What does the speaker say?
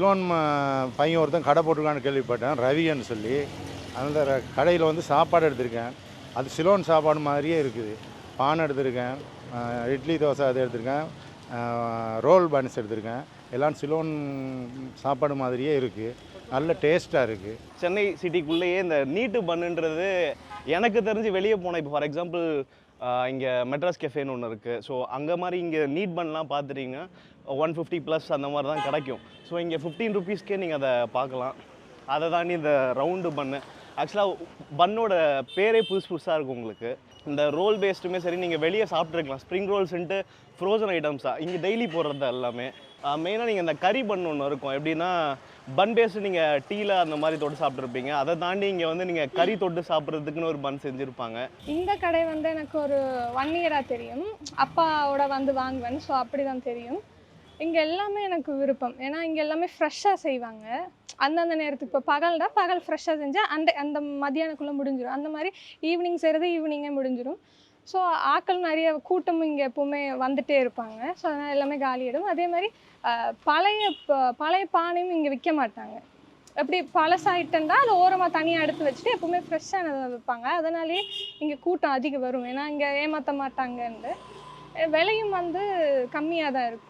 சிலோன் பையன் ஒருத்தன் கடை போட்டிருக்கான்னு கேள்விப்பட்டேன் ரவின்னு சொல்லி. அந்த ர- கடையில் வந்து சாப்பாடு எடுத்திருக்கேன். அது சிலோன் சாப்பாடு மாதிரியே இருக்குது. பானை எடுத்திருக்கேன் இட்லி தோசை அது எடுத்திருக்கேன் ரோல் பன்ஸ் எடுத்திருக்கேன். எல்லாம் சிலோன் சாப்பாடு மாதிரியே இருக்குது நல்ல டேஸ்ட்டாக இருக்குது சென்னை சிட்டிக்குள்ளேயே இந்த நீட்டு பண்ணுன்றது எனக்கு தெரிஞ்சு வெளியே போன இப்போ ஃபார் எக்ஸாம்பிள் இங்கே மெட்ராஸ் கெஃபேன்னு ஒன்று இருக்குது ஸோ அங்கே மாதிரி இங்கே நீட் பண்ணலாம் பார்த்துட்டீங்கன்னா ஒன் ஃபிஃப்டி ப்ளஸ் அந்த மாதிரி தான் கிடைக்கும். ஸோ இங்கே ஃபிஃப்டீன் ருபீஸ்க்கே நீங்கள் அதை பார்க்கலாம். அதை தாண்டி இந்த ரவுண்டு பண்ணு. ஆக்சுவலாக பன்னோட பேரே புதுசு புதுசாக இருக்கும் உங்களுக்கு. இந்த ரோல் பேஸ்டுமே சரி நீங்கள் வெளியே சாப்பிட்ருக்கலாம் ஸ்ப்ரிங் ரோல்ஸ்ன்ட்டு ஃப்ரோசன் ஐட்டம்ஸாக இங்கே டெய்லி போடுறது எல்லாமே. மெயினாக நீங்கள் இந்த கறி பன் ஒன்று இருக்கும். எப்படின்னா பன் பேஸ்ட்டு நீங்கள் டீயில் அந்த மாதிரி தொட்டு சாப்பிட்ருப்பீங்க அதை தாண்டி இங்கே வந்து நீங்கள் கறி தொட்டு சாப்பிட்றதுக்குன்னு ஒரு பன் செஞ்சுருப்பாங்க. இந்த கடை வந்து எனக்கு ஒரு ஒன் இயராக தெரியும். அப்பாவோட வந்து வாங்குவேன். ஸோ அப்படி தான் தெரியும். இங்கே எல்லாமே எனக்கு விருப்பம். ஏன்னா இங்கே எல்லாமே ஃப்ரெஷ்ஷாக செய்வாங்க. அந்தந்த நேரத்துக்கு இப்போ பகல்னா பகல் ஃப்ரெஷ்ஷாக செஞ்சால் அந்த அந்த மதியானக்குள்ளே முடிஞ்சிடும் அந்த மாதிரி ஈவினிங் செய்கிறது ஈவினிங்கே முடிஞ்சிடும் ஸோ ஆட்கள் நிறைய கூட்டமும் இங்கே எப்போவுமே வந்துகிட்டே இருப்பாங்க. ஸோ அதனால் எல்லாமே காலியிடும் அதே மாதிரி பழைய பழைய பானையும் இங்கே விற்க மாட்டாங்க. எப்படி பழசாயிட்டா அதை ஓரமாக தனியாக எடுத்து வச்சுட்டு எப்போவுமே ஃப்ரெஷ்ஷானதை வைப்பாங்க. அதனாலேயே இங்கே கூட்டம் அதிகம் வரும். ஏன்னா இங்கே ஏமாற்ற மாட்டாங்கன்னு விலையும் வந்து கம்மியாக தான் இருக்கும்.